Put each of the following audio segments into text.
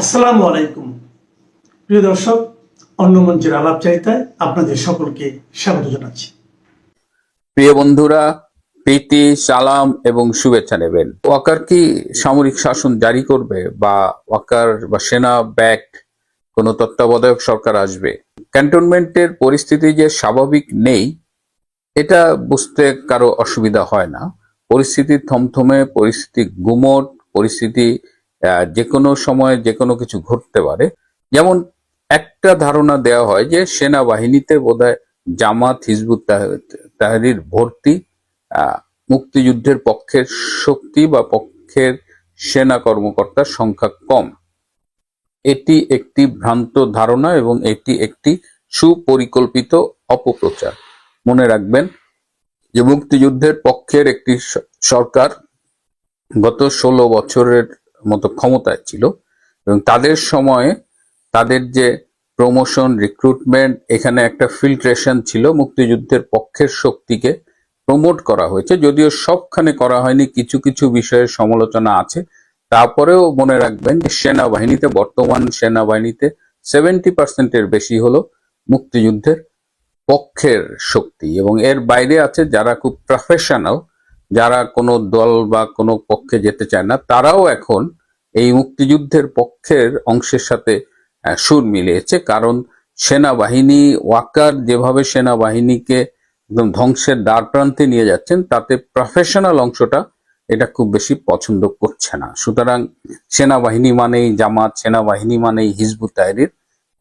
আসসালামু আলাইকুম। প্রিয় দর্শক, অন্য মঞ্চের আলাপ চাইতায় আপনাদের সকলকে স্বাগত জানাচ্ছি। প্রিয় বন্ধুরা, প্রীতি, সালাম এবং শুভেচ্ছা নেবেন। ওয়াকার কি সামরিক শাসন জারি করবে বা ওয়াকার বা সেনা ব্যাক কোনো তত্ত্বাবধায়ক সরকার আসবে? ক্যান্টনমেন্টের পরিস্থিতি যে স্বাভাবিক নেই, এটা বুঝতে কারও অসুবিধা হয় না। পরিস্থিতি থমথমে, পরিস্থিতি গুমট, পরিস্থিতি যে কোনো সময় যে কোনো কিছু ঘটতে পারে। যেমন একটা ধারণা দেওয়া হয় যে সেনাবাহিনীতে বোধহয় জামাত হিজবুত তাহরির ভর্তি মুক্তিযুদ্ধের পক্ষের শক্তি বা পক্ষের সেনা কর্মকর্তার সংখ্যা কম। এটি একটি ভ্রান্ত ধারণা এবং এটি একটি সুপরিকল্পিত অপপ্রচার। মনে রাখবেন যে মুক্তিযুদ্ধের পক্ষের একটি সরকার গত ষোলো বছরের মতো ক্ষমতায় ছিল। এবং তাদের সময়ে তাদের যে প্রমোশন রিক্রুটমেন্ট এখানে একটা ফিল্ট্রেশন ছিল মুক্তিযুদ্ধের পক্ষের শক্তিকে প্রমোট করা হয়েছে। যদিও সবখানে করা হয়নি, কিছু কিছু বিষয়ে সমালোচনা আছে। তারপরেও মনে রাখবেন যে সেনাবাহিনীতে, বর্তমান সেনাবাহিনীতে সেভেন্টি পার্সেন্টের বেশি হলো মুক্তিযুদ্ধের পক্ষের শক্তি। এবং এর বাইরে আছে যারা খুব প্রফেশনাল যারা কোনো দল বা কোনো পক্ষে যেতে চায় না, তারাও এখন এই মুক্তিযুদ্ধের পক্ষের অংশের সাথে সুর মিলিয়েছে। কারণ সেনাবাহিনী, ওয়াকার যেভাবে সেনাবাহিনীকে একদম ধ্বংসের দ্বার প্রান্তে নিয়ে যাচ্ছেন, তাতে প্রফেশনাল অংশটা এটা খুব বেশি পছন্দ করছে না। সুতরাং সেনাবাহিনী মানেই জামাত, সেনাবাহিনী মানেই Hizbut Tahrir.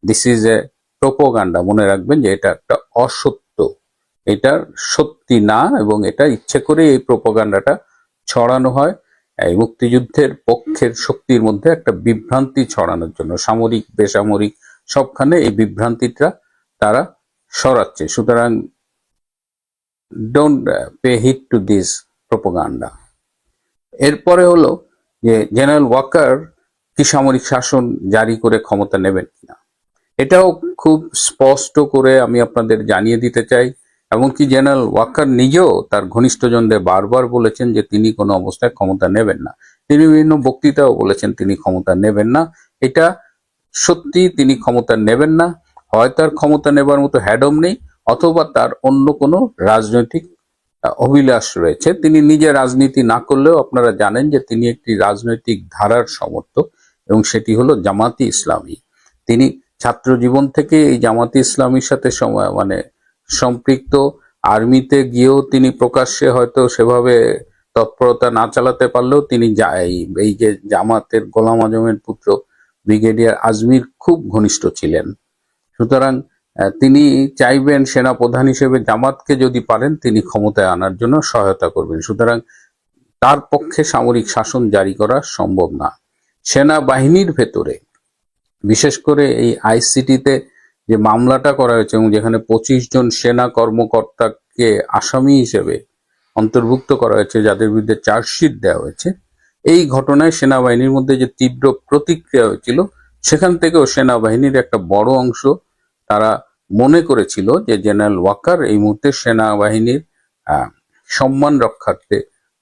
This is a propaganda মনে রাখবেন যে এটা একটা অসত্য এটা সত্যি না এবং এটা ইচ্ছে করে এই প্রোপোগান্ডাটা ছড়ানো হয়। এই মুক্তিযুদ্ধের পক্ষের শক্তির মধ্যে একটা বিভ্রান্তি ছড়ানোর জন্য, সামরিক, বেসামরিক সবখানে এই বিভ্রান্তিটা তারা সরাচ্ছে সুতরাং don't pay heed to this propaganda এরপরে হলো যে জেনারেল ওয়াকার কি সামরিক শাসন জারি করে ক্ষমতা নেবেন কিনা? এটাও খুব স্পষ্ট করে আমি আপনাদের জানিয়ে দিতে চাই। এমনকি জেনারেল ওয়াকার নিজেও তার ঘনিষ্ঠজনদের বারবার বলেছেন যে তিনি কোনো অবস্থায় ক্ষমতা নেবেন না। তিনি বিভিন্ন বক্তৃতাও বলেছেন তিনি ক্ষমতা নেবেন না। এটা সত্যি তিনি ক্ষমতা নেবেন না। হয় তার ক্ষমতা নেবার মতো হ্যাডম নেই, অথবা তার অন্য কোনো রাজনৈতিক অভিলাষ রয়েছে। তিনি নিজে রাজনীতি না করলেও আপনারা জানেন যে তিনি একটি রাজনৈতিক ধারার সমর্থক এবং সেটি হলো জামাতি ইসলামী। তিনি ছাত্র জীবন থেকে এই জামাতি ইসলামীর সাথে সময় মানে সম্পৃক্ত আর্মিতে গিয়েও তিনি প্রকাশ্যে হয়তো সেভাবে তৎপরতা না চালাতে পারলেও তিনি এই- যে জামাতের গোলাম আজমের পুত্র ব্রিগেডিয়ার আজমির খুব ঘনিষ্ঠ ছিলেন। সুতরাং তিনি চাইবেন সেনা প্রধান হিসেবে জামাতকে যদি পারেন, তিনি ক্ষমতায় আনার জন্য সহায়তা করবেন। সুতরাং, তার পক্ষে সামরিক শাসন জারি করা সম্ভব না। সেনাবাহিনীর ভেতরে, বিশেষ করে এই আইসিটিতে যে মামলাটা করা হয়েছে এবং যেখানে পঁচিশ জন সেনা কর্মকর্তাকে আসামি হিসেবে অন্তর্ভুক্ত করা হয়েছে, যাদের বিরুদ্ধে চার্জশিট দেওয়া হয়েছে, এই ঘটনায় সেনাবাহিনীর মধ্যে যে তীব্র প্রতিক্রিয়া হয়েছিল, সেখান থেকেও সেনাবাহিনীর একটা বড় অংশ তারা মনে করেছিল যে জেনারেল ওয়াকার এই মুহূর্তে সেনাবাহিনীর সম্মান রক্ষার্থে,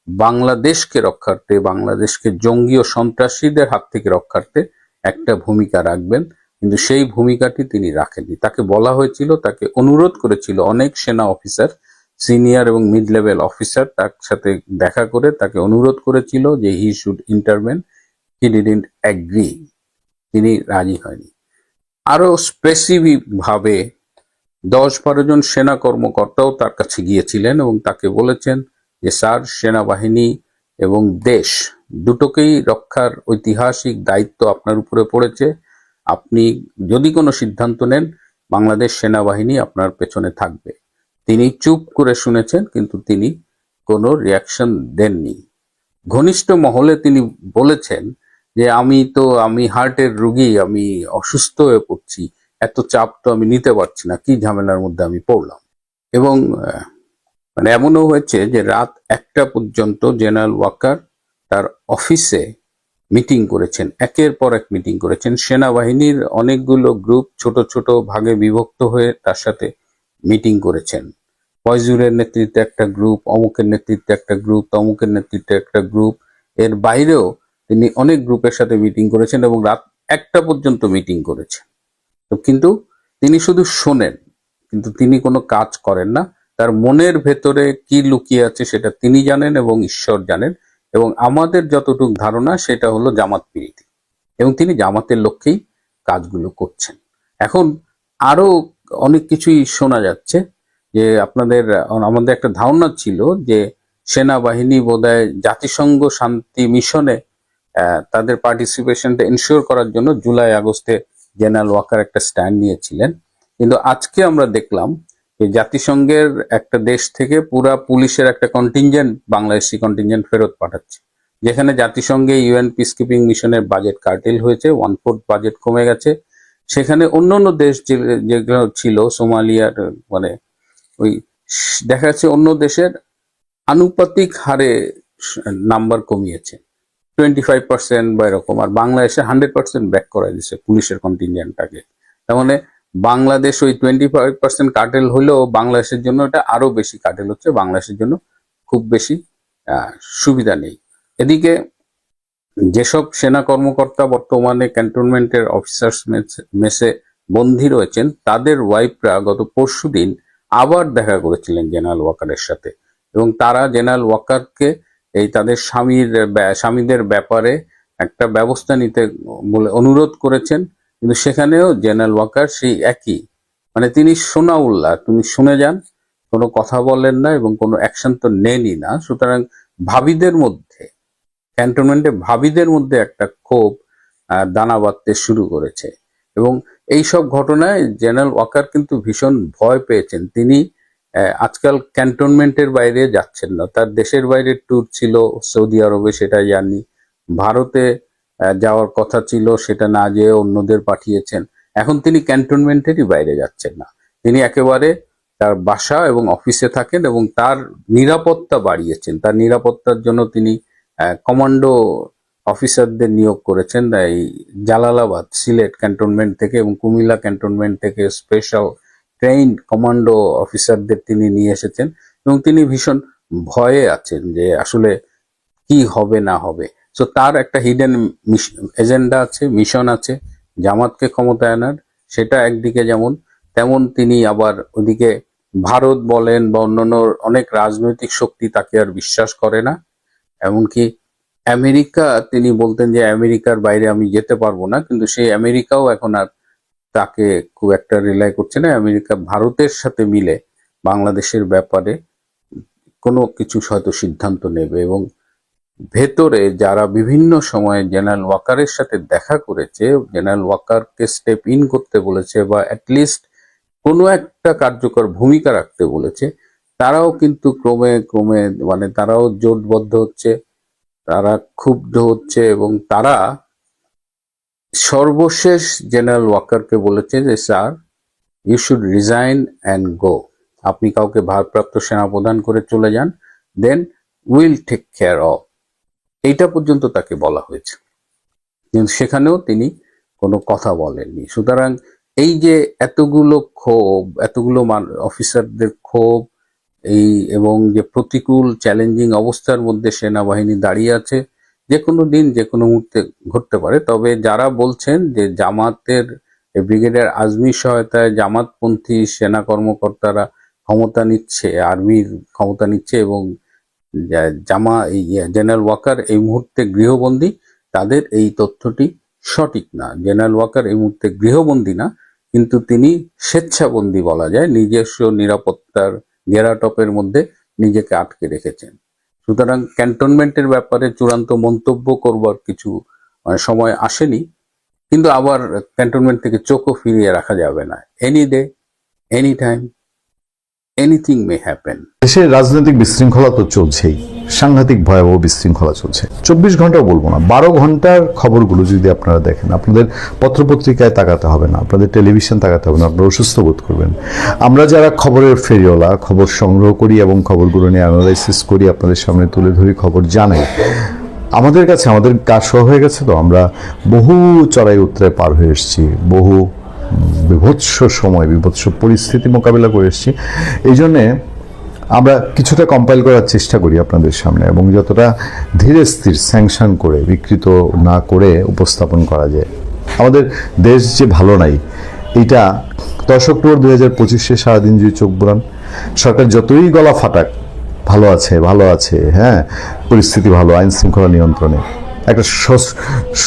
বাংলাদেশকে রক্ষার্থে, বাংলাদেশকে জঙ্গি ও সন্ত্রাসীদের হাত থেকে রক্ষার্থে একটা ভূমিকা রাখবেন। কিন্তু সেই ভূমিকাটি তিনি রাখেননি। তাকে বলা হয়েছিল, তাকে অনুরোধ করেছিল অনেক সেনা অফিসার, সিনিয়র এবং মিড লেভেল অফিসার তার সাথে দেখা করে তাকে অনুরোধ করেছিল যে he should intervene. He didn't agree. তিনি রাজি হয়নি। আরও স্পেসিফিক ভাবে দশ বারো জন সেনা কর্মকর্তাও তার কাছে গিয়েছিলেন এবং তাকে বলেছেন যে, স্যার, সেনাবাহিনী এবং দেশ দুটোকেই রক্ষার ঐতিহাসিক দায়িত্ব আপনার উপরে পড়েছে। আপনি যদি কোনো সিদ্ধান্ত নেন, বাংলাদেশ সেনাবাহিনী আপনার পেছনে থাকবে। তিনি চুপ করে শুনেছেন, কিন্তু তিনি কোনো রিয়াকশন দেননি। ঘনিষ্ঠ মহলে তিনি বলেছেন যে, আমি তো, আমি হার্টের রুগী, আমি অসুস্থ হয়ে পড়ছি, এত চাপ তো আমি নিতে পারছি না, কি ঝামেলার মধ্যে আমি পড়লাম? এবং মানে এমনও হয়েছে যে, রাত একটা পর্যন্ত জেনারেল ওয়াকার তার অফিসে মিটিং করেছেন, একের পর এক মিটিং করেছেন। সেনাবাহিনীর অনেকগুলো গ্রুপ ছোট ছোট ভাগে বিভক্ত হয়ে তার সাথে মিটিং করেছেন। ফয়জুরের নেতৃত্বে একটা গ্রুপ, অমুকের নেতৃত্বে একটা গ্রুপ, তমুকের নেতৃত্বে একটা গ্রুপ। এর বাইরেও তিনি অনেক গ্রুপের সাথে মিটিং করেছেন এবং রাত একটা পর্যন্ত মিটিং করেছেন। তো কিন্তু তিনি শুধু শোনেন, কিন্তু তিনি কোনো কাজ করেন না। তার মনের ভেতরে কি লুকিয়ে আছে সেটা তিনি জানেন এবং ঈশ্বর জানেন। এবং আমাদের যতটুকু ধারণা সেটা হলো জামাত প্রীতি এবং তিনি জামাতের লক্ষ্যেই কাজগুলো করছেন। এখন আরও অনেক কিছুই শোনা যাচ্ছে যে আপনাদের, আমাদের একটা ধারণা ছিল যে সেনাবাহিনী বোধহয় জাতিসংঘ শান্তি মিশনে তাদের পার্টিসিপেশনটা এনশিওর করার জন্য জুলাই আগস্টে জেনারেল ওয়াকার একটা স্ট্যান্ড নিয়েছিলেন। কিন্তু আজকে আমরা দেখলাম জাতিসংঘের একটা দেশ থেকে পুরা পুলিশের একটা কন্টিনজেন্ট বাংলাদেশি কন্টিনজেন্ট ফেরত পাঠাচ্ছে। যেখানে জাতিসংঘে ইউএন পিস কিপিং মিশনের বাজেট কার্টেল হয়েছে ওয়ান ফোর্থ বাজেট কমে গেছে। সেখানে অন্য অন্য দেশ যেগুলো ছিল, সোমালিয়ার মানে ওই দেখা যাচ্ছে অন্য দেশের আনুপাতিক হারে নাম্বার কমিয়েছে। টোয়েন্টি ফাইভ পার্সেন্ট বা এরকম, আর বাংলাদেশে হান্ড্রেড পার্সেন্ট ব্যাক করা দিচ্ছে পুলিশের কন্টিনজেন্টটাকে তার মানে বাংলাদেশ ওই টোয়েন্টি ফাইভ পার্সেন্ট কাটেল হলেও বাংলাদেশের জন্য এটা আরও বেশি কাটেল হচ্ছে, বাংলাদেশের জন্য খুব বেশি সুবিধা নেই। এদিকে যেসব সেনা কর্মকর্তা বর্তমানে ক্যান্টনমেন্টের অফিসার্স মেসে বন্দী রয়েছেন, তাদের ওয়াইফরা গত পরশুদিন আবার দেখা করেছিলেন জেনারেল ওয়াকারের সাথে। এবং তারা জেনারেল ওয়াকারকে এই তাদের স্বামীর স্বামীদের ব্যাপারে একটা ব্যবস্থা নিতে বলে অনুরোধ করেছেন। কিন্তু সেখানেও জেনারেল ওয়াকার সেই একই। মানে তিনি সোনাউল্লাহ, তুমি শুনে যান, কোনো কথা বলেন না এবং কোনো অ্যাকশন তো নেনই না। সুতরাং ভাবিদের মধ্যে, ক্যান্টনমেন্টে ভাবিদের মধ্যে একটা ক্ষোভ দানা বাঁধতে শুরু করেছে। এবং এই সব ঘটনায় জেনারেল ওয়াকার কিন্তু ভীষণ ভয় পেয়েছেন। তিনি আজকাল ক্যান্টনমেন্টের বাইরে যাচ্ছেন না। তার দেশের বাইরে ট্যুর ছিল সৌদি আরবে, সেটা জানি। ভারতে যাওয়ার কথা ছিল, সেটা না যেয়ে অন্যদের পাঠিয়েছেন। এখন তিনি ক্যান্টনমেন্টেরই বাইরে যাচ্ছেন না। তিনি একেবারে তার বাসা এবং অফিসে থাকেন এবং তার নিরাপত্তা বাড়িয়েছেন। তার নিরাপত্তার জন্য তিনি কমান্ডো অফিসারদের নিয়োগ করেছেন, এই জালালাবাদ সিলেট ক্যান্টনমেন্ট থেকে এবং কুমিল্লা ক্যান্টনমেন্ট থেকে স্পেশাল ট্রেইন কমান্ডো অফিসারদের তিনি নিয়ে এসেছেন। এবং তিনি ভীষণ ভয়ে আছেন যে আসলে কি হবে না হবে। সো তার একটা হিডেন এজেন্ডা আছে মিশন আছে, জামাতকে ক্ষমতায় আনার। সেটা একদিকে যেমন, তেমন তিনি আবার ওদিকে ভারত বলেন বা অন্যান্য অনেক রাজনৈতিক শক্তি তাকে আর বিশ্বাস করে না। এমনকি আমেরিকা, তিনি বলতেন যে, আমেরিকার বাইরে আমি যেতে পারব না। কিন্তু সেই আমেরিকাও এখন আর তাকে খুব একটা রিলাই করছে না। আমেরিকা, ভারতের সাথে মিলে বাংলাদেশের ব্যাপারে কোনো কিছু হয়তো সিদ্ধান্ত নেবে এবং ভেতরে যারা বিভিন্ন সময়ে জেনারেল ওয়াকারের সাথে দেখা করেছে, জেনারেল ওয়াকারকে স্টেপ ইন করতে বলেছে বা অ্যাটলিস্ট কোনো একটা কার্যকর ভূমিকা রাখতে বলেছে, তারাও কিন্তু ক্রমে ক্রমে মানে তারাও জোটবদ্ধ হচ্ছে, তারা ক্ষুব্ধ হচ্ছে এবং তারা সর্বশেষ জেনারেল ওয়াকারকে বলেছে যে, sir you should resign and go আপনি কাউকে ভারপ্রাপ্ত সেনাপ্রধান করে চলে যান then will take care of এইটা পর্যন্ত তাকে বলা হয়েছে। কিন্তু সেখানেও তিনি কোনো কথা বলেননি। সুতরাং এই যে এতগুলো ক্ষোভ, এতগুলো অফিসারদের ক্ষোভ, এই এবং যে প্রতিকূল, চ্যালেঞ্জিং অবস্থার মধ্যে সেনাবাহিনী দাঁড়িয়ে আছে, যে কোনো দিন, যে কোনো মুহূর্তে ঘটতে পারে। তবে যারা বলছেন যে জামাতের ব্রিগেডের আজমির সহায়তায় জামাতপন্থী সেনা কর্মকর্তারা ক্ষমতা নিচ্ছে, আর্মির ক্ষমতা নিচ্ছে এবং জামা জেনারেল ওয়াকার এই মুহূর্তে গৃহবন্দী, তাদের এই তথ্যটি সঠিক না। জেনারেল ওয়াকার এই মুহূর্তে গৃহবন্দী না, কিন্তু তিনি স্বেচ্ছাবন্দী বলা যায়, নিজস্ব নিরাপত্তার গেরাটপের মধ্যে নিজেকে আটকে রেখেছেন। সুতরাং ক্যান্টনমেন্টের ব্যাপারে চূড়ান্ত মন্তব্য করবার কিছু সময় আসেনি, কিন্তু আবার ক্যান্টনমেন্ট থেকে চোখও ফিরিয়ে রাখা যাবে না। Any day any time anything may happen দেশের রাজনৈতিক বিশৃঙ্খলা তো চলছেই, সাংঘাতিক ভয়াবহ বিশৃঙ্খলা চলছে। চব্বিশ ঘন্টাও বলব না, বারো ঘণ্টার খবরগুলো যদি আপনারা দেখেন, আপনাদের পত্রপত্রিকায় তাকাতে হবে না, আপনাদের টেলিভিশন তাকাতে হবে না, আপনারা অসুস্থ বোধ করবেন। আমরা যারা খবরের ফেরিওয়ালা, খবর সংগ্রহ করি এবং খবরগুলো নিয়ে অ্যানালাইসিস করি, আপনাদের সামনে তুলে ধরি, খবর জানাই, আমাদের কাছে, আমাদের কাজ হয়ে গেছে তো, আমরা বহু চড়াই উত্তরে পার হয়ে এসেছি, বহু বিভৎস সময়, বিভৎস পরিস্থিতি মোকাবিলা করে এসেছি। এই জন্যে আমরা কিছুটা কম্পাইল করার চেষ্টা করি আপনাদের সামনে এবং যতটা ধীরে স্থির স্যাংশন করে, বিকৃত না করে উপস্থাপন করা যায়। আমাদের দেশ যে ভালো নাই এটা দশ অক্টোবর দুই হাজার পঁচিশে সারাদিন যদি চোখ বোলান, সরকার যতই গলা ফাটাক, ভালো আছে ভালো আছে হ্যাঁ পরিস্থিতি ভালো, আইন শৃঙ্খলা নিয়ন্ত্রণে। একটা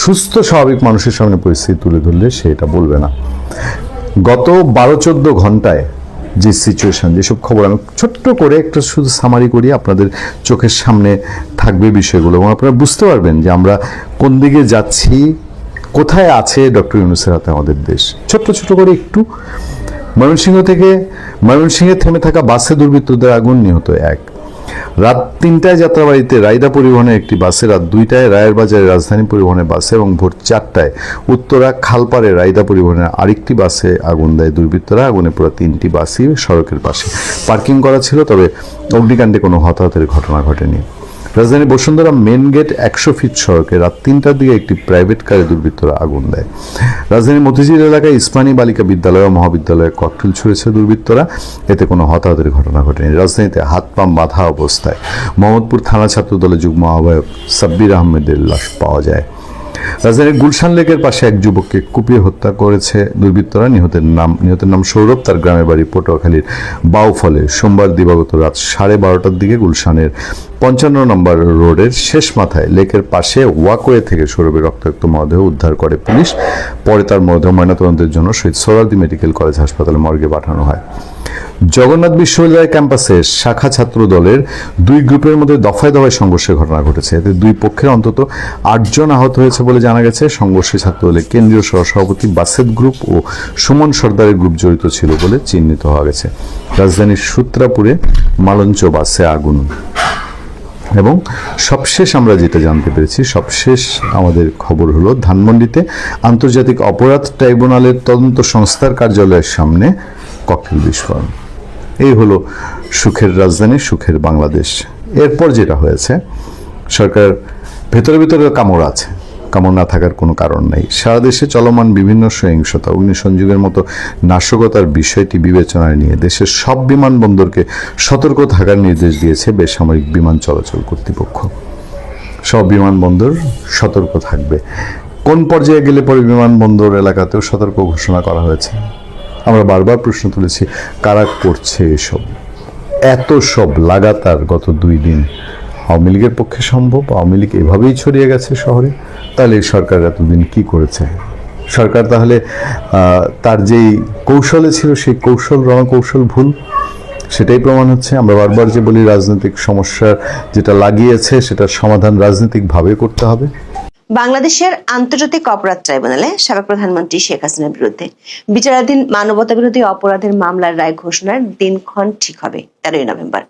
সুস্থ, স্বাভাবিক মানুষের সামনে পরিস্থিতি তুলে ধরলে সে এটা বলবে না। গত বারো চোদ্দ ঘন্টায় যে সিচুয়েশন যেসব খবর আমি ছোট্ট করে একটা শুধু সামারি করি, আপনাদের চোখের সামনে থাকবে বিষয়গুলো এবং আপনারা বুঝতে পারবেন যে আমরা কোন দিকে যাচ্ছি, কোথায় আছে ডক্টর ইউনুসের হাতে আমাদের দেশ। ছোট্ট ছোট করে একটু। ময়মনসিংহ থেকে, ময়মনসিংহে থেমে থাকা বাসে দুর্বৃত্তদের আগুন নিহত এক। রাত তিনটায় যাত্রাবাড়িতে রায়দা পরিবহনে একটি বাসে, রাত দুইটায় রায়ের বাজারে রাজধানী পরিবহনে বাসে এবং ভোর চারটায় উত্তরা খালপাড়ে রায়দা পরিবহনের আরেকটি বাসে আগুন দেয় দুর্বৃত্তরা। আগুনে পুরো তিনটি বাসই সড়কের পাশে। পার্কিং করা ছিল, তবে অগ্নিকাণ্ডে কোনো হতাহতের ঘটনা ঘটেনি। রাজধানী বসুন্ধরা মেন গেট একশো ফিট সড়কে রাত তিনটার দিকে একটি প্রাইভেট কারে দুর্বৃত্তরা আগুন দেয়। রাজধানী মতিঝিল এলাকায় ইসমানী বালিকা বিদ্যালয় ও মহাবিদ্যালয়ে ককটেল ছুড়েছে দুর্বৃত্তরা। এতে কোনো হতাহতের ঘটনা ঘটেনি। রাজধানীতে হাত পাম বাঁধা অবস্থায় মোহাম্মদপুর থানা ছাত্র দলের যুগ্ম আহ্বায়ক সাব্বির আহমেদের লাশ পাওয়া যায়। রাজধানীর গুলশান লেকের পাশে এক যুবককে কুপিয়ে হত্যা করেছে দুর্বৃত্তরা। নিহতের নাম নিহতের নাম সৌরভ, তার গ্রামের বাড়ি পটুয়াখালীর বাউফলে। সোমবার দিবাগত রাত সাড়ে বারোটার দিকে গুলশানের পঞ্চান্ন নম্বর রোডের শেষ মাথায় লেকের পাশে ওয়াকওয়ে থেকে সৌরভের রক্তাক্ত মরদেহ উদ্ধার করে পুলিশ। পরে তার মরদেহ ময়নাতদন্তের জন্য শহীদ সোহরাওয়ার্দী মেডিকেল কলেজ হাসপাতালে মর্গে পাঠানো হয়। জগন্নাথ বিশ্ববিদ্যালয় ক্যাম্পাসে শাখা ছাত্র দলের দুই গ্রুপের মধ্যে দফায় দফায় সংঘর্ষের ঘটনা ঘটেছে। এতে দুই পক্ষের অন্তত আটজন আহত হয়েছে বলে জানা গেছে। সংঘর্ষে ছাত্র দলের কেন্দ্রীয় সহসভাপতি বাসেদ গ্রুপ ও সুমন সর্দারের গ্রুপ জড়িত ছিল বলে চিহ্নিত হওয়া গেছে। রাজধানীর সূত্রাপুরে মালঞ্চ বাসে আগুন। এবং সবশেষ আমরা যেটা জানতে পেরেছি, সবশেষ আমাদের খবর হলো, ধানমন্ডিতে আন্তর্জাতিক অপরাধ ট্রাইব্যুনালের তদন্ত সংস্থার কার্যালয়ের সামনে ককটেল বিস্ফোরণ। এই হলো সুখের রাজধানী, সুখের বাংলাদেশ। এরপর যেটা হয়েছে সরকার ভেতরে ভেতরে কামড় আছে। কামড় না থাকার কোনো কারণ নেই। সারা দেশে চলমান বিভিন্ন সহিংসতা, অগ্নিসংযোগের মতো নাশকতার বিষয়টি বিবেচনায় নিয়ে দেশের সব বিমানবন্দরকে সতর্ক থাকার নির্দেশ দিয়েছে বেসামরিক বিমান চলাচল কর্তৃপক্ষ। সব বিমানবন্দর সতর্ক থাকবে। কোন পর্যায়ে গেলে পরে বিমানবন্দর এলাকাতেও সতর্ক ঘোষণা করা হয়েছে? আমরা বারবার প্রশ্ন তুলেছি, কারা করছে এসব? এত সব লাগাতার গত দুই দিন আওয়ামী লীগের পক্ষে সম্ভব? আওয়ামী লীগ এভাবেই ছড়িয়ে গেছে শহরে? তাহলে সরকার এতদিন কি করেছে? সরকার তাহলে তার যেই কৌশলে ছিল, সেই কৌশল, রণকৌশল ভুল? সেটাই প্রমাণ হচ্ছে। আমরা বারবার যে বলি, রাজনৈতিক সমস্যার যেটা লাগিয়েছে, সেটার সমাধান রাজনৈতিকভাবে করতে হবে। বাংলাদেশের আন্তর্জাতিক অপরাধ ট্রাইব্যুনালে সাবেক প্রধানমন্ত্রী শেখ হাসিনার বিরুদ্ধে বিচারাধীন মানবতা বিরোধী অপরাধের মামলার রায় ঘোষণার দিনক্ষণ ঠিক হবে, তেরোই নভেম্বর।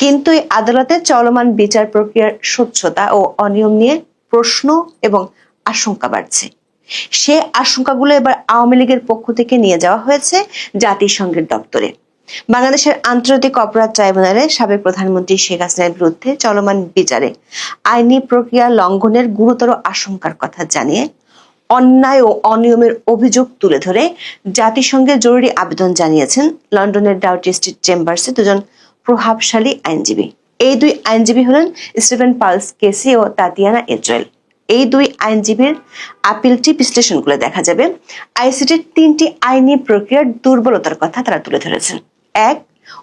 কিন্তু এই আদালতে চলমান বিচার প্রক্রিয়ার স্বচ্ছতা ও অনিয়ম নিয়ে প্রশ্ন এবং আশঙ্কা বাড়ছে। সে আশঙ্কাগুলো এবার আওয়ামী লীগের পক্ষ থেকে নিয়ে যাওয়া হয়েছে জাতিসংঘের দপ্তরে। বাংলাদেশের আন্তর্জাতিক অপরাধ ট্রাইব্যুনালে সাবেক প্রধানমন্ত্রী শেখ হাসিনার বিরুদ্ধে চলমান বিচারে আইনি প্রক্রিয়া লঙ্ঘনের গুরুতর আশঙ্কার কথা জানিয়ে অন্যায় ও অনিয়মের অভিযোগ তুলে ধরে জাতিসংঘের জরুরি আবেদন জানিয়েছেন লন্ডনের ডাউটি স্ট্রিট চেম্বার্সে দুজন প্রভাবশালী আইনজীবী। এই দুই আইনজীবী হলেন স্টিভেন পালস কেসি ও তাতিয়ানা ইসরায়েল। এই দুই আইনজীবীর আপিলটি বিশ্লেষণ করে দেখা যাবে। আইসিটির তিনটি আইনি প্রক্রিয়ার দুর্বলতার কথা তারা তুলে ধরেছেন। এক,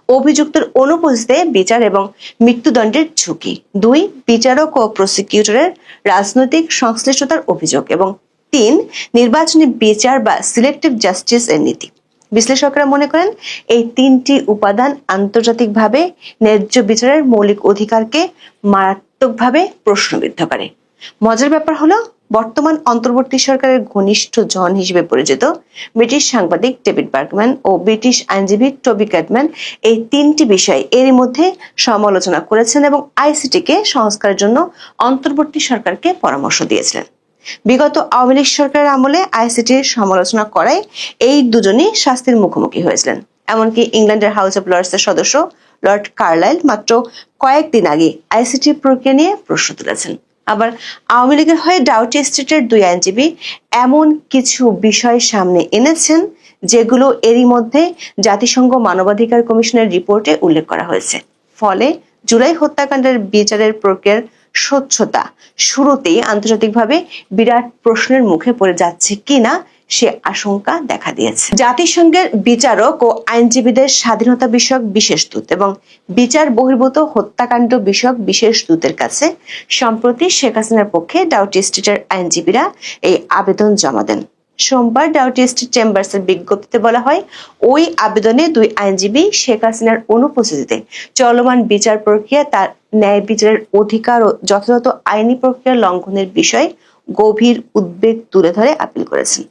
অভিযুক্তের অনুপস্থিতিতে বিচার এবং মৃত্যুদণ্ডের ঝুঁকি। দুই, বিচারক ও প্রসিকিউটরের রাজনৈতিক সংশ্লিষ্টতার অভিযোগ। এবং তিন, নির্বাচনী বিচার বা সিলেক্টিভ জাস্টিস এর নীতি। বিশ্লেষকরা মনে করেন, এই তিনটি উপাদান আন্তর্জাতিকভাবে ন্যায্য বিচারের মৌলিক অধিকারকে মারাত্মকভাবে প্রশ্নবিদ্ধ করে। মজার ব্যাপার হলো বর্তমান অন্তর্বর্তী সরকারের ঘনিষ্ঠ জন হিসেবে পরিচিত ব্রিটিশ সাংবাদিক ডেভিড বার্গম্যান ও ব্রিটিশ আইনজীবী টবি ক্যাটম্যান এই তিনটি বিষয় এরই মধ্যে সমালোচনা করেছেন এবং আইসিটিকে সংস্কারের জন্য অন্তর্বর্তী সরকারকে পরামর্শ দিয়েছিলেন। বিগত আওয়ামী লীগ সরকারের আমলে আইসিটির সমালোচনা করায় এই দুজনই শাস্তির মুখোমুখি হয়েছিলেন। এমনকি ইংল্যান্ডের হাউস অব লর্ডসের সদস্য লর্ড কার্লাইল মাত্র কয়েকদিন আগে আইসিটি প্রক্রিয়া নিয়ে প্রশ্ন তুলেছেন। আবার আওয়ামী লীগের হয়ে ডাউটি স্টেটের দুই আইনজীবী এমন কিছু বিষয় সামনে এনেছেন, যেগুলো এরই মধ্যে জাতিসংঘ মানবাধিকার কমিশনের রিপোর্টে উল্লেখ করা হয়েছে। ফলে জুলাই হত্যাকাণ্ডের বিচারের প্রক্রিয়ার স্বচ্ছতা। শুরুতেই আন্তর্জাতিকভাবে বিরাট প্রশ্নের মুখে পড়ে যাচ্ছে কিনা সে আশঙ্কা দেখা দিয়েছে। জাতিসংঘের বিচারক ও আইনজীবীদের স্বাধীনতা বিষয়ক বিশেষ দূত এবং বিচার বহির্ভূত হত্যাকাণ্ড বিষয়ক বিশেষ দূতের কাছে সম্প্রতি শেখ হাসিনার পক্ষে ডাউটি স্ট্রিটের আইনজীবীরা এই আবেদন জমা দেন। সোমবার ডাউটি স্ট্রিট চেম্বার্সের বিজ্ঞপ্তিতে বলা হয়, ওই আবেদনে দুই আইনজীবী শেখ হাসিনার অনুপস্থিতিতে চলমান বিচার প্রক্রিয়া, তার ন্যায় বিচারের অধিকার ও যথাযথ আইনি প্রক্রিয়া লঙ্ঘনের বিষয়ে গভীর উদ্বেগ তুলে ধরে আপিল করেছেন।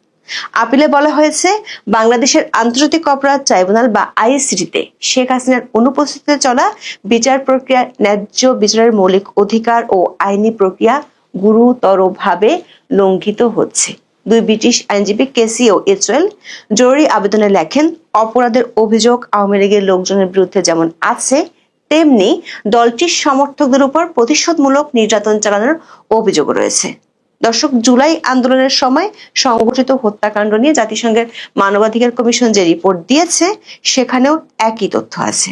আপিলে বলা হয়েছে, বাংলাদেশের আন্তর্জাতিক অপরাধ ট্রাইব্যুনাল বা আইসিটিতে শেখ হাসিনার অনুপস্থিতিতে চলা বিচার প্রক্রিয়া, ন্যায্য বিচারের মৌলিক অধিকার ও আইনি প্রক্রিয়া গুরুতরভাবে লঙ্ঘিত হচ্ছে। দুই ব্রিটিশ আইনজীবী কেসি ও ইচওয়েল জরুরি আবেদনে লেখেন, অপরাধের অভিযোগ আওয়ামী লীগের লোকজনের বিরুদ্ধে যেমন আছে, তেমনি দলটির সমর্থকদের উপর প্রতিশোধমূলক নির্যাতন চালানোর অভিযোগ রয়েছে। দর্শক, জুলাই আন্দোলনের সময় সংগঠিত হত্যাকাণ্ড নিয়ে জাতিসংঘের মানবাধিকার কমিশন যে রিপোর্ট দিয়েছে, সেখানেও একই তথ্য আছে।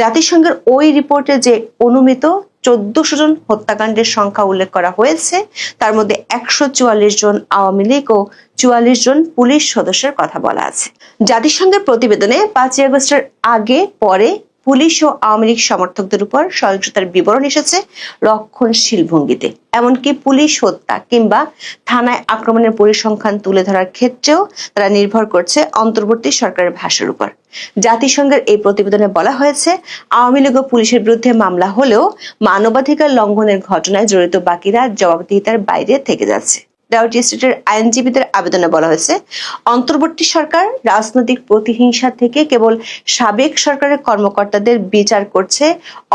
জাতিসংঘের ওই রিপোর্টে যে অনুমিত চোদ্দশো জন হত্যাকাণ্ডের সংখ্যা উল্লেখ করা হয়েছে। তার মধ্যে একশো চুয়াল্লিশ জন আওয়ামী লীগ ও চুয়াল্লিশ জন পুলিশ সদস্যের কথা বলা আছে। জাতিসংঘের প্রতিবেদনে পাঁচই আগস্টের আগে পরে পুলিশ ও আওয়ামী লীগ সমর্থকদের উপর সহিংসতার বিবরণ এসেছে রক্ষণশীল ভঙ্গিতে। এমনকি পুলিশ হত্যা কিংবা থানায় আক্রমণের পরিসংখ্যান তুলে ধরার ক্ষেত্রেও তারা নির্ভর করছে অন্তর্বর্তী সরকারের ভাষার উপর। জাতিসংঘের এই প্রতিবেদনে বলা হয়েছে, আওয়ামী লীগ ও পুলিশের বিরুদ্ধে মামলা হলেও মানবাধিকার লঙ্ঘনের ঘটনায় জড়িত বাকিরা জবাবদিহিতার বাইরে থেকে যাচ্ছে। ডাউটি স্টেটের আইনজীবীদের আবেদনে বলা হয়েছে। অন্তর্বর্তী সরকার রাজনৈতিক প্রতিহিংসা থেকে কেবল সাবেক সরকারের কর্মকর্তাদের বিচার করছে,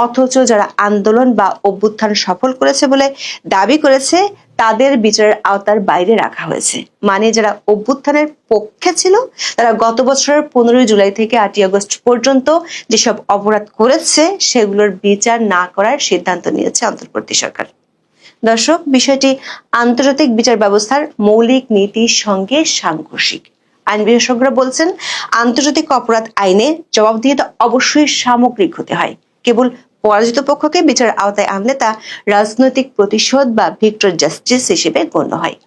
অথচ যারা আন্দোলন বা অভ্যুত্থান সফল করেছে বলে দাবি করেছে, তাদের বিচারের আওতার বাইরে রাখা হয়েছে। মানে যারা অভ্যুত্থানের পক্ষে ছিল, তারা গত বছরের পনেরোই জুলাই থেকে আটই আগস্ট পর্যন্ত যেসব অপরাধ করেছে, সেগুলোর বিচার না করার সিদ্ধান্ত নিয়েছে অন্তর্বর্তী সরকার। দর্শক, বিষয়টি আন্তর্জাতিক বিচার ব্যবস্থার মৌলিক নীতির সঙ্গে সাংঘর্ষিক। আইন বিশেষজ্ঞরা বলছেন, আন্তর্জাতিক অপরাধ আইনে জবাবদিহিতা অবশ্যই সামগ্রিক হতে হয়। কেবল পরাজিত পক্ষকে বিচার আওতায় আনলে তা রাজনৈতিক প্রতিশোধ বা ভিক্টর জাস্টিস হিসেবে গণ্য হয়।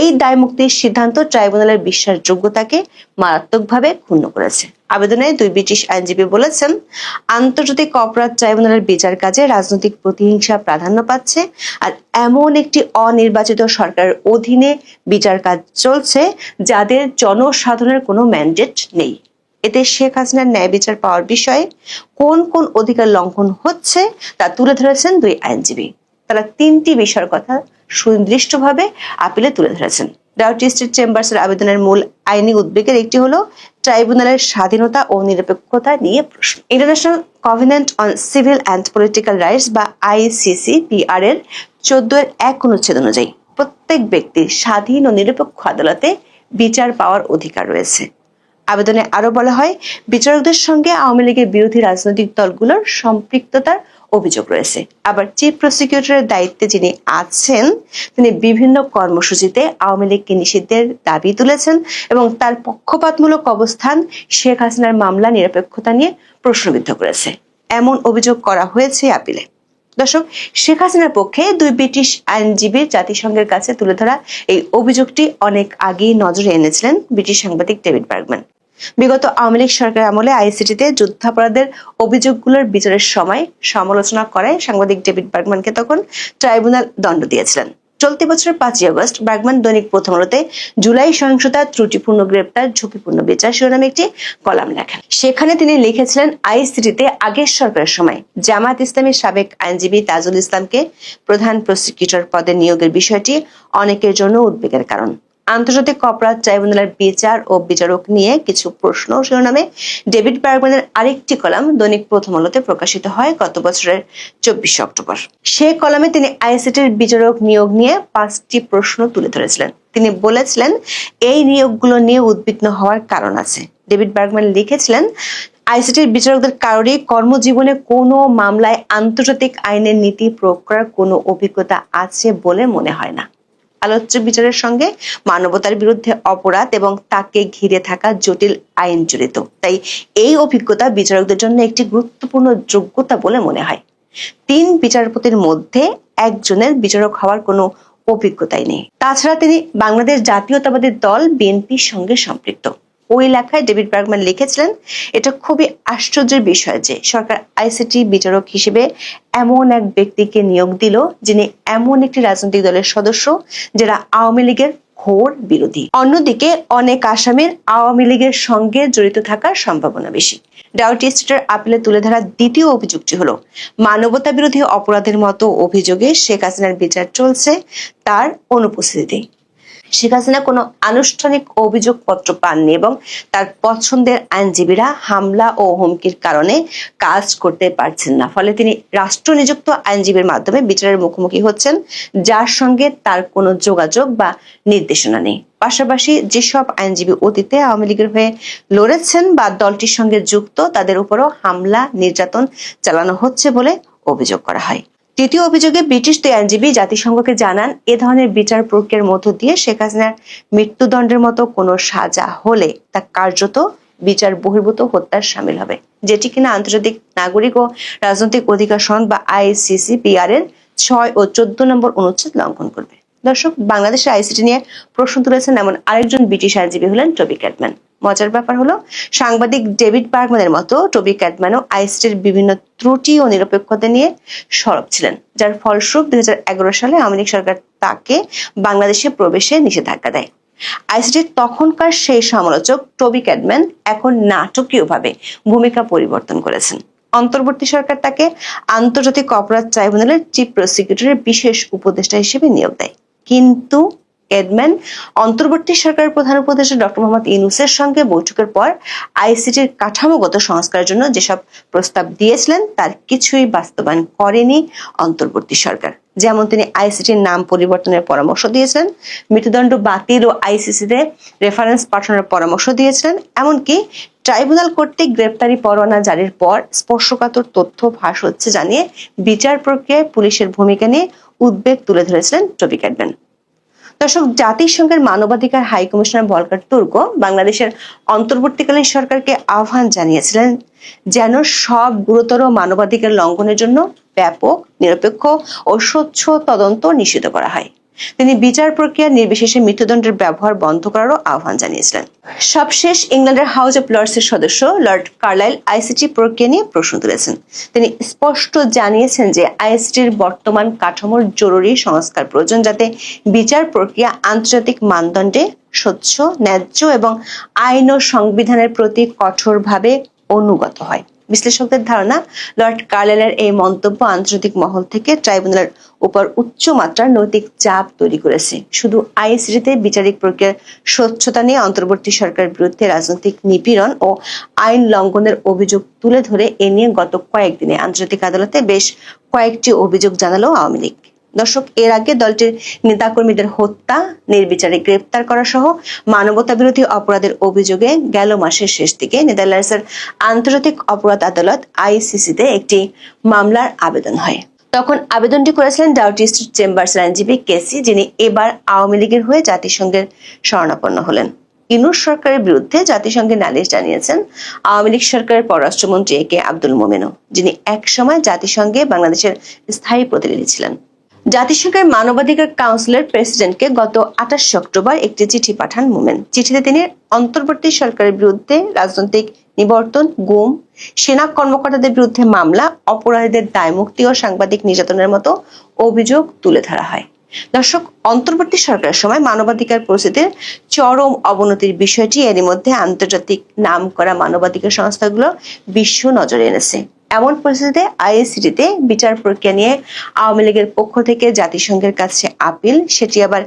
এই দায়মুক্তির সিদ্ধান্ত ট্রাইব্যুনালের বিশ্বাসযোগ্যতাকে মারাত্মকভাবে ক্ষুণ্ণ করেছে। আবেদনে দুই ব্রিটিশ আইনজীবী বলেছেন, আন্তর্জাতিক অপরাধ ট্রাইব্যুনালের বিচার কাজে রাজনৈতিক প্রতিহিংসা প্রাধান্য পাচ্ছে আর এমন একটি অনির্বাচিত সরকারের অধীনে বিচার কাজ চলছে যাদের জনসাধারণের কোনো ম্যান্ডেট নেই। এতে শেখ হাসিনার ন্যায় বিচার পাওয়ার বিষয়ে কোন কোন অধিকার লঙ্ঘন হচ্ছে তা তুলে ধরেছেন দুই আইনজীবী। তারা তিনটি বিষয়ের কথা সুনির্দিষ্টভাবে আপিলে তুলে ধরেছেন। ডাউটি স্ট্রিট চেম্বার্সের আবেদনের মূল আইনি উদ্বেগের একটি হলো ট্রাইব্যুনালের স্বাধীনতা ও নিরপেক্ষতা নিয়ে প্রশ্ন। International covenant on civil and political rights বা আইসিসি পিআর এর চোদ্দ এর এক অনুচ্ছেদ অনুযায়ী প্রত্যেক ব্যক্তির স্বাধীন ও নিরপেক্ষ আদালতে বিচার পাওয়ার অধিকার রয়েছে। আবেদনে আরও বলা হয়, বিচারকদের সঙ্গে আওয়ামী লীগের বিরোধী রাজনৈতিক দলগুলোর সম্পৃক্ততার অভিযোগ রয়েছে। আবার চিফ প্রসিকিউটরের দায়িত্বে যিনি আছেন, তিনি বিভিন্ন কর্মসূচিতে আওয়ামী লীগকে নিষিদ্ধের দাবি তুলেছেন এবং তার পক্ষপাতমূলক অবস্থান শেখ হাসিনার মামলা নিরপেক্ষতা নিয়ে প্রশ্নবিদ্ধ করেছে। এমন অভিযোগ করা হয়েছে আপিলে। দর্শক, শেখ হাসিনার পক্ষে দুই ব্রিটিশ আইনজীবী জাতিসংঘের কাছে তুলে ধরা এই অভিযোগটি অনেক আগেই নজরে এনেছিলেন ব্রিটিশ সাংবাদিক ডেভিড বার্গম্যান। বিগত আওয়ামী লীগ সরকার আমলে আইসিটিতে যুদ্ধাপরাধের অভিযোগগুলোর বিচারের সময় সমালোচনা করায় সাংবাদিক ডেভিড বার্গম্যানকে তখন ট্রাইব্যুনাল দণ্ড দিয়েছিলেন। চলতি বছরের পাঁচই আগস্ট বার্গম্যান দৈনিক প্রথম আলোতে জুলাই সহিংসতা, ত্রুটিপূর্ণ গ্রেপ্তার, ঝুঁকিপূর্ণ বিচার শিরোনামে একটি কলাম লেখেন। সেখানে তিনি লিখেছিলেন আইসিটিতে আগের সরকারের সময় জামাত ইসলামের সাবেক আইনজীবী তাজুল ইসলামকে প্রধান প্রসিকিউটর পদে নিয়োগের বিষয়টি অনেকের জন্য উদ্বেগের কারণ। আন্তর্জাতিক অপরাধ ট্রাইব্যুনালের বিচার ও বিচারক নিয়ে কিছু প্রশ্ন শিরোনামে ডেভিড বার্গম্যানের আরেকটি কলাম দৈনিক প্রথম আলোতে প্রকাশিত হয় গত বছরের চব্বিশে অক্টোবর। সেই কলামে তিনি আইসিটির বিচারক নিয়োগ নিয়ে পাঁচটি প্রশ্ন তুলে ধরেছিলেন। তিনি বলেছিলেন, এই নিয়োগগুলো নিয়ে উদ্বিগ্ন হওয়ার কারণ আছে। ডেভিড বার্গম্যান লিখেছিলেন আইসিটির বিচারকদের কারোরই কর্মজীবনে কোনো মামলায় আন্তর্জাতিক আইনের নীতি প্রয়োগ করার কোনো অভিজ্ঞতা আছে বলে মনে হয় না। আলোচ্য বিচারের সঙ্গে মানবতার বিরুদ্ধে অপরাধ এবং তাকে ঘিরে থাকা জটিল আইন জড়িত। তাই এই অভিজ্ঞতা বিচারকদের জন্য একটি গুরুত্বপূর্ণ যোগ্যতা বলে মনে হয়। তিন বিচারপতির মধ্যে একজনের বিচারক হওয়ার কোনো অভিজ্ঞতাই নেই। তাছাড়া তিনি বাংলাদেশ জাতীয়তাবাদী দল, বিএনপির সঙ্গে সম্পৃক্ত। ওই লেখায় ডেভিড বার্গম্যান লিখেছিলেন। এটা খুবই আশ্চর্যের বিষয় যে সরকার আইসিটি বিচারক হিসেবে এমন এক ব্যক্তিকে নিয়োগ দিল যিনি এমন একটি রাজনৈতিক দলের সদস্য যারা আওয়ামী লীগের ঘোর বিরোধী। অন্যদিকে অনেক আসামির আওয়ামী লীগের সঙ্গে জড়িত থাকার সম্ভাবনা বেশি। ডাউটি স্টেটের আপিলে তুলে ধরা দ্বিতীয় অভিযোগটি হলো মানবতা বিরোধী অপরাধের মতো অভিযোগে শেখ হাসিনার বিচার চলছে তার অনুপস্থিতিতে। শেখ হাসিনা কোনো আনুষ্ঠানিক অভিযোগপত্র পাননি এবং তার পছন্দের আইনজীবীরা হামলা ও হুমকির কারণে কাজ করতে পারছেন না। ফলে তিনি রাষ্ট্র নিযুক্ত আইনজীবীর মাধ্যমে বিচারের মুখোমুখি হচ্ছেন, যার সঙ্গে তার কোনো যোগাযোগ বা নির্দেশনা নেই। পাশাপাশি যেসব আইনজীবী অতীতে আওয়ামী লীগের হয়ে লড়েছেন বা দলটির সঙ্গে যুক্ত, তাদের উপরও হামলা, নির্যাতন চালানো হচ্ছে বলে অভিযোগ করা হয়। তৃতীয় অভিযোগে ব্রিটিশ দুই আইনজীবী জাতিসংঘকে জানান, এ ধরনের বিচার প্রক্রিয়ার মধ্য দিয়ে শেখ হাসিনার মৃত্যুদণ্ডের মতো কোনো সাজা হলে তা কার্যত বিচার বহির্ভূত হত্যার সামিল হবে। যেটি কিনা আন্তর্জাতিক নাগরিক ও রাজনৈতিক অধিকার সনদ বা আইসিসি পিআর এর ছয় ও চোদ্দ নম্বর অনুচ্ছেদ লঙ্ঘন করবে। দর্শক, বাংলাদেশের আইসিটি নিয়ে প্রশ্ন তুলেছেন এমন আরেকজন ব্রিটিশ আইনজীবী হলেন টবি ক্যাটম্যান। মজার ব্যাপার হলো, সাংবাদিক ডেভিড বার্গম্যানের মতো টবি ক্যাটম্যানও আইসিটির বিভিন্ন ত্রুটি ও নিরপেক্ষতা নিয়ে সরব ছিলেন, যার ফলস্বরূপ দুই সালে আওয়ামী সরকার তাকে বাংলাদেশে প্রবেশে নিষেধাজ্ঞা দেয়। আইসিটির তখনকার সেই সমালোচক টবি ক্যাডম্যান এখন নাটকীয়ভাবে ভূমিকা পরিবর্তন করেছেন। অন্তর্বর্তী সরকার তাকে আন্তর্জাতিক অপরাধ ট্রাইব্যুনালের চিফ প্রসিকিউটরের বিশেষ উপদেষ্টা হিসেবে নিয়োগ দেয়। কিন্তু এডম্যান, অন্তর্বর্তী সরকারের প্রধান উপদেষ্টা ডক্টর মোহাম্মদ ইউনুসের সঙ্গে বৈঠকের পর আইসিটির কাঠামোগত সংস্কারের জন্য যেসব প্রস্তাব দিয়েছিলেন, তার কিছুই বাস্তবায়ন করেনি অন্তর্বর্তী সরকার। যেমন তিনি আইসিটির নাম পরিবর্তনের পরামর্শ দিয়েছিলেন, মৃত্যুদণ্ড বাতিল ও আইসিসিতে রেফারেন্স পাঠানোর পরামর্শ দিয়েছিলেন, এমনকি ট্রাইব্যুনাল কর্তৃক গ্রেপ্তারি পরোয়ানা জারির পর স্পর্শকাতর তথ্য ফাঁস হচ্ছে জানিয়ে বিচার প্রক্রিয়ায় পুলিশের ভূমিকা নিয়ে উদ্বেগ তুলে ধরেছিলেন টবি ক্যাডম্যান দর্শক, জাতিসংঘের মানবাধিকার হাই কমিশনার বলকার তুর্ক বাংলাদেশের অন্তর্বর্তীকালীন সরকারকে আহ্বান জানিয়েছিলেন যেন সব গুরুতর মানবাধিকার লঙ্ঘনের জন্য ব্যাপক, নিরপেক্ষ ও স্বচ্ছ তদন্ত নিষিদ্ধ করা হয়। তিনি বিচার প্রক্রিয়া নির্বিশেষে মৃত্যুদণ্ডের ব্যবহার বন্ধ করারও আহ্বান জানিয়েছিলেন। সবশেষ ইংল্যান্ডের হাউস অব লর্ডসের সদস্য লর্ড কার্লাইল আইসিটি প্রক্রিয়া নিয়ে প্রশ্ন তুলেছেন। তিনি স্পষ্ট জানিয়েছেন যে আইসিটির বর্তমান কাঠামোর জরুরি সংস্কার প্রয়োজন যাতে বিচার প্রক্রিয়া আন্তর্জাতিক মানদণ্ডে স্বচ্ছ, ন্যায্য এবং আইন ও সংবিধানের প্রতি কঠোরভাবে অনুগত হয়। বিশ্লেষকদের ধারণা, লর্ড কার্লেলের এই মন্তব্য আন্তর্জাতিক মহল থেকে ট্রাইব্যুনালের উপর উচ্চ মাত্রার নৈতিক চাপ তৈরি করেছে। শুধু আইসিটিতে বিচারিক প্রক্রিয়ার স্বচ্ছতা নিয়ে অন্তর্বর্তী সরকারের বিরুদ্ধে রাজনৈতিক নিপীড়ন ও আইন লঙ্ঘনের অভিযোগ তুলে ধরে, এ নিয়ে গত কয়েকদিনে আন্তর্জাতিক আদালতে বেশ কয়েকটি অভিযোগ জানালো আওয়ামী লীগ। দর্শক, এর আগে দলটির নেতাকর্মীদের হত্যা, নির্বিচারে গ্রেপ্তার করা সহ মানবতা বিরোধী অপরাধের অভিযোগে গেল মাসের শেষ দিকে নেদারল্যান্ডসের আন্তর্জাতিক অপরাধ আদালত আইসিসিতে একটি মামলার আবেদন হয়। তখন আবেদনটি করেছিলেন ডাউটি স্ট্রিট চেম্বার্সের আইনজীবী কেসি, যিনি এবার আওয়ামী লীগের হয়ে জাতিসংঘের শরণাপন্ন হলেন। ইনুস সরকারের বিরুদ্ধে জাতিসংঘের নালিশ জানিয়েছেন আওয়ামী লীগ সরকারের পররাষ্ট্রমন্ত্রী এ কে আব্দুল মোমেনও, যিনি একসময় জাতিসংঘে বাংলাদেশের স্থায়ী প্রতিনিধি ছিলেন। জাতিসংঘের মানবাধিকার কাউন্সিলের প্রেসিডেন্টকে গত আঠাশে অক্টোবর একটি চিঠি পাঠান মোমেন। চিঠিতে তিনি অন্তর্বর্তী সরকারের বিরুদ্ধে রাজনৈতিক নিবর্তন, গুম, সেনা কর্মকর্তাদের বিরুদ্ধে মামলা, অপরাধীদের দায়মুক্তি ও সাংবাদিক নির্যাতনের মতো অভিযোগ তুলে ধরা হয়। দর্শক, অন্তর্বর্তী সরকারের সময় মানবাধিকার পরিস্থিতির চরম অবনতির বিষয়টি এরই মধ্যে আন্তর্জাতিক নাম করা মানবাধিকার সংস্থাগুলো বিশ্ব নজরে এনেছে। এমন পরিস্থিতিতে আইএসসিটিতে বিচার প্রক্রিয়া নিয়ে আওয়ামী লীগের পক্ষ থেকে জাতিসংঘের কাছে আপিল, সেটি আবার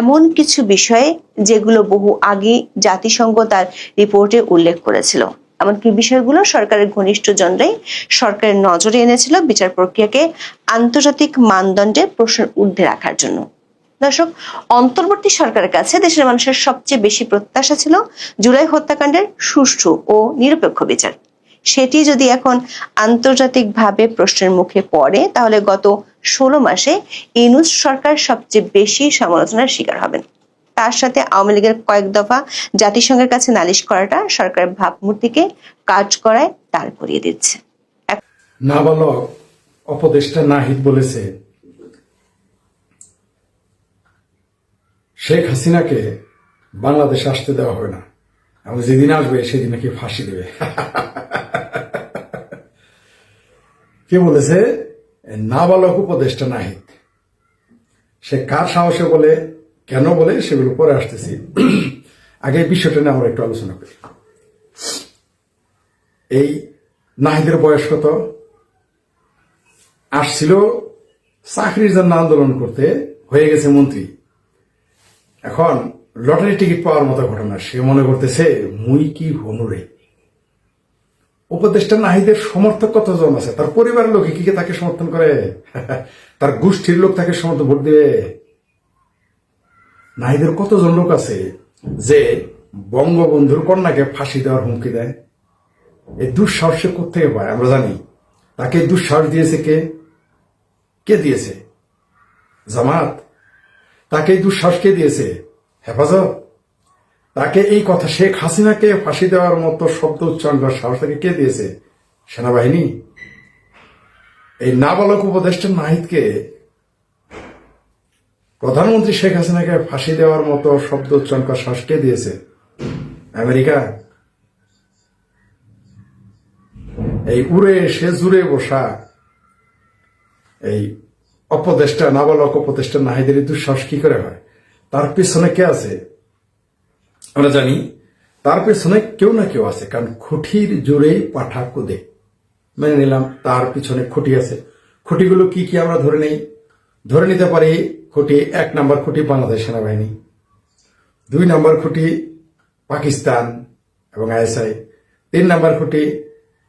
এমন কিছু বিষয়ে যেগুলো বহু আগে জাতিসংঘ তার রিপোর্টে উল্লেখ করেছিল। এমনকি বিষয়গুলো সরকারের ঘনিষ্ঠ জনরাই সরকারের নজরে এনেছিল বিচার প্রক্রিয়াকে আন্তর্জাতিক মানদণ্ডে প্রশ্ন ঊর্ধ্বে রাখার জন্য। দর্শক, অন্তর্বর্তী সরকারের কাছে দেশের মানুষের সবচেয়ে বেশি প্রত্যাশা ছিল জুলাই হত্যাকাণ্ডের সুষ্ঠু ও নিরপেক্ষ বিচার। সেটি যদি এখন আন্তর্জাতিকভাবে প্রশ্নের মুখে পড়ে, তাহলে গত ষোলো মাসে ইনুস সরকার সবচেয়ে বেশি সমালোচনার শিকার হবেন। তার সাথে আওয়ামী লীগের কয়েক দফা জাতিসংঘের কাছে নালিশ করাটা সরকারের ভাবমূর্তিকে কাজ করায় তার করিয়ে দিচ্ছে। নাবালক অপদেষ্টা নাহিদ বলেছে, শেখ হাসিনাকে বাংলাদেশ আসতে দেওয়া হবে না। এবং যেদিন আসবে সেদিন নাকি ফাঁসি দেবে। কে বলেছে? নাবালক উপদেষ্টা নাহিদ। সে কার সাহসে বলে, কেন বলে, সেগুলো পরে আসতেছি। আগে বিষয়টা নিয়ে আমরা একটু আলোচনা করি। এই নাহিদের বয়স কত? আসছিল চাকরির জন্য আন্দোলন করতে, হয়ে গেছে মন্ত্রী। এখন লটারি টিকিট পাওয়ার মতো ঘটনা, সে মনে করতেছে, মুই কি হনুরে উপদেষ্টা নাহিদের সমর্থক কতজন আছে? তার পরিবারের লোক কি তাকে সমর্থন করে? তার গোষ্ঠীর লোক তাকে সমর্থন ভোট দেবে? নাহিদের কতজন লোক আছে যে বঙ্গবন্ধুর কন্যাকে ফাঁসি দেওয়ার হুমকি দেয়? এই দুঃসাহসে কোথেকে পায়? আমরা জানি। তাকে দুঃসাহস দিয়েছে কে? কে দিয়েছে? জামাত। তাকে দুঃসাহস কে দিয়েছে? হেফাজত? তাকে এই কথা শেখ হাসিনাকে ফাঁসি দেওয়ার মতো শব্দ উচ্চারণ করার সাহস তাকে কে দিয়েছে? সেনাবাহিনী? এই নাবালক উপদেষ্টা নাহিদকে প্রধানমন্ত্রী শেখ হাসিনাকে ফাঁসি দেওয়ার মতো শব্দ উচ্চারণ করার সাহস কে দিয়েছে? আমেরিকা? এই উড়ে সে জুড়ে বসা এই অপদেষ্টা, নাবালক উপদেষ্টা নাহিদের দুঃসাহস কি করে হয়? তার পিছনে কে আছে? আমরা জানি তার পেছনে কেউ না কেউ আছে, কারণ খুঁটির জোরে পাঠা কুদে মেনে নিলাম, তার পিছনে খুঁটি আছে। খুঁটিগুলো কি কি আমরা ধরে নেই? ধরে নিতে পারি খুঁটি এক নাম্বার খুঁটি বাংলাদেশ সেনাবাহিনী, দুই নাম্বার খুঁটি পাকিস্তান এবং আইএসআই, তিন নাম্বার খুঁটি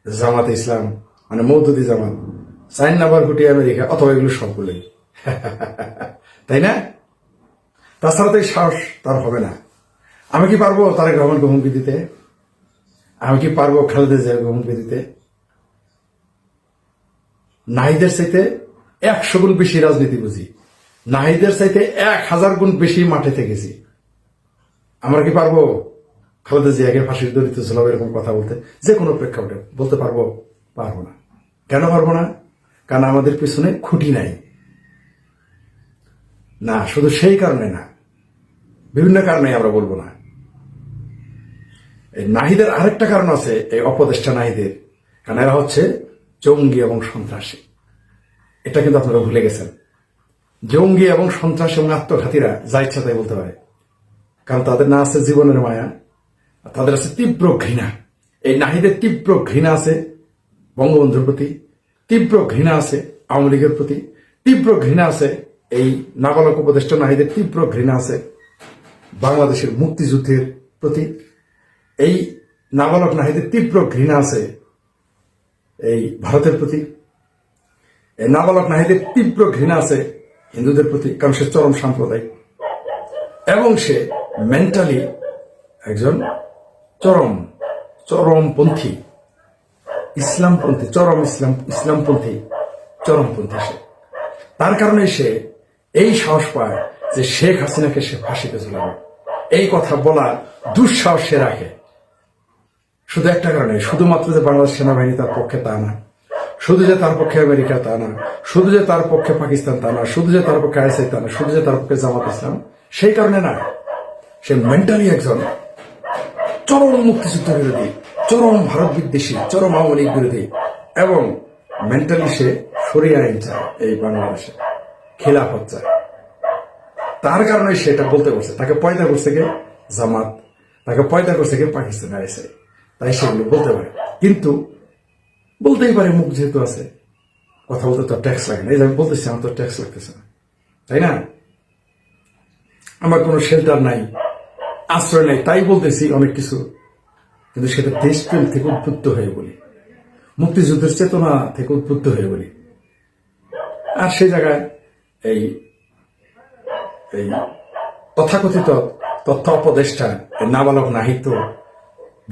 জামাত ইসলাম মানে মৌদুদি জামাত, চার নাম্বার খুঁটি আমেরিকা, অথবা এগুলো সবগুলোই তাই না? তাছাড়া তো সাহস তার হবে না। আমি কি পারব তারেক রহমানকে হুমকি দিতে? আমি কি পারব খালেদা জিয়াকে হুমকি দিতে? নাহিদের চাইতে একশো গুণ বেশি রাজনীতি বুঝি। নাহিদের চাইতে এক হাজার গুণ বেশি মাঠে থেকেছি। আমরা কি পারব খালেদা জিয়াকে ফাঁসির দরিদ্র ছিল এরকম কথা বলতে? যে কোনো প্রেক্ষাপটে বলতে পারব পারব না। কেন পারব না? কারণ আমাদের পিছনে খুঁটি নাই। না, শুধু সেই কারণে না। বিভিন্ন কারণে আমরা বলব না। নাহিদের আরেকটা কারণ আছে এই অপদেষ্টা নাহিদের। কারণ এরা হচ্ছে জঙ্গি এবং সন্ত্রাসী। এটা কিন্তু আপনারা ভুলে গেছেন। জঙ্গি এবং সন্ত্রাসী এবং আত্মঘাতীরা যা ইচ্ছা তাই বলতে পারে। কারণ তাদের না আছে জীবনের মায়া তাদের আছে তীব্র ঘৃণা। এই নাহিদের তীব্র ঘৃণা আছে বঙ্গবন্ধুর প্রতি, তীব্র ঘৃণা আছে আওয়ামী লীগের প্রতি, তীব্র ঘৃণা আছে এই নাবালক উপদেষ্টা নাহিদের তীব্র ঘৃণা আছে বাংলাদেশের মুক্তিযুদ্ধের প্রতি। এই নাবালক নাহিদের তীব্র ঘৃণা আছে এই ভারতের প্রতি। এই নাবালক নাহিদের তীব্র ঘৃণা আছে হিন্দুদের প্রতি, কারণ সে চরম সাম্প্রদায়িক। এবং সে মেন্টালি একজন চরম, চরমপন্থী, ইসলামপন্থী, চরম ইসলাম, ইসলামপন্থী, চরমপন্থী সে। তার কারণে সে এই সাহস পায় যে শেখ হাসিনাকে সে ফাঁসিতে ঝুলাবে। এই কথা বলার দুঃসাহস সে রাখে শুধু একটা কারণে, শুধুমাত্র যে বাংলাদেশ সেনাবাহিনী তার পক্ষে তা না শুধু যে তার পক্ষে আমেরিকা তা না শুধু যে তার পক্ষে পাকিস্তান তা না শুধু যে তার পক্ষে আইসাই তা না শুধু যে তার পক্ষে জামাত ইসলাম। সেই কারণে না, সে মেন্টালি একজন চরম মুক্তিযুদ্ধ বিরোধী, চরম ভারত বিদ্বেষী, চরম আওয়ামী লীগ বিরোধী এবং মেন্টালি সে সরিয়ে আইন চায় এই বাংলাদেশে, খেলাফত চায়। তার কারণে সেটা বলতে পারছে তাকে পয়দা করছে কে? জামাত। তাকে পয়দা করছে কে? পাকিস্তান আইসে তাই সেগুলো বলতে পারে। কিন্তু বলতেই পারে মুখ যেহেতু আছে, কথা বলতে তো ট্যাক্স লাগে না। এই যে আমি বলতেছি, আমার তো ট্যাক্স লাগতেছে না। তাই না? আমার কোনো শেল্টার নাই, আশ্রয় নাই, তাই বলতেছি অনেক কিছু। কিন্তু সেটা দেশপ্রেম থেকে উদ্বুদ্ধ হয়ে বলি। মুক্তিযুদ্ধের চেতনা থেকে উদ্বুদ্ধ হয়ে বলি। আর সেই জায়গায় এই এই তথাকথিত তথ্য উপদেষ্টা নাবালক নাহিত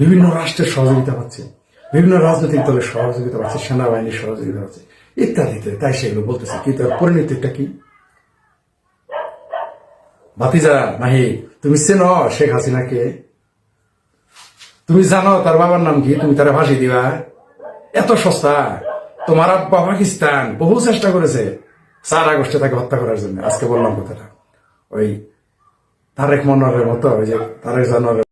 বিভিন্ন রাষ্ট্রের সহযোগিতা পাচ্ছে, বিভিন্ন রাজনৈতিক দলের সহযোগিতা পাচ্ছে, সেনাবাহিনীর সহযোগিতা পাচ্ছে, ইত্যাদিতে। তাই সেগুলো বলতেছে। কিন্তু এর পরিণতিটা কি? ভাতিজা নাহি তুমি চেনো শেখ হাসিনাকে? তুমি জানো তার বাবার নাম কি? তুমি তারা ফাঁসি দিবা? এত সস্তা। তোমার আব্বা পাকিস্তান, বহু চেষ্টা করেছে। চার আগস্টে তাকে হত্যা করার জন্য। আজকে বললাম কথাটা। ওই তারেক মনোয়ারের মতো, ওই যে তারেক জানোয়ারের